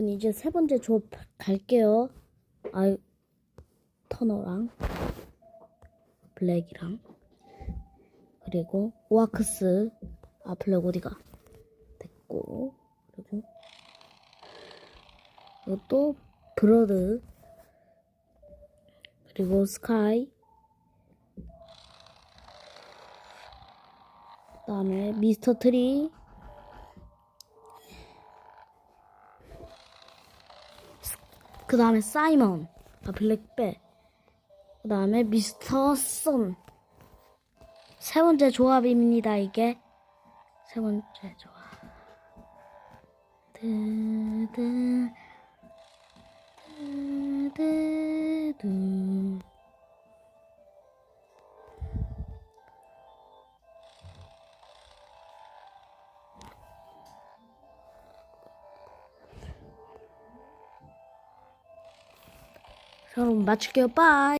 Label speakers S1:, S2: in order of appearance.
S1: 여러분 이제 세 번째 조합 갈게요. 아 터너랑 블랙이랑 그리고 오아크스. 아 블랙 어디가? 됐고 그리고 또 브러드. 그리고 스카이. 그 다음에 미스터 트리 그 다음에 사이먼 아 블랙백 그 다음에 미스터 선 세 번째 조합입니다 이게. 세 번째 조합. 드드 드드두 자, 그럼 마칠게요. 빠이.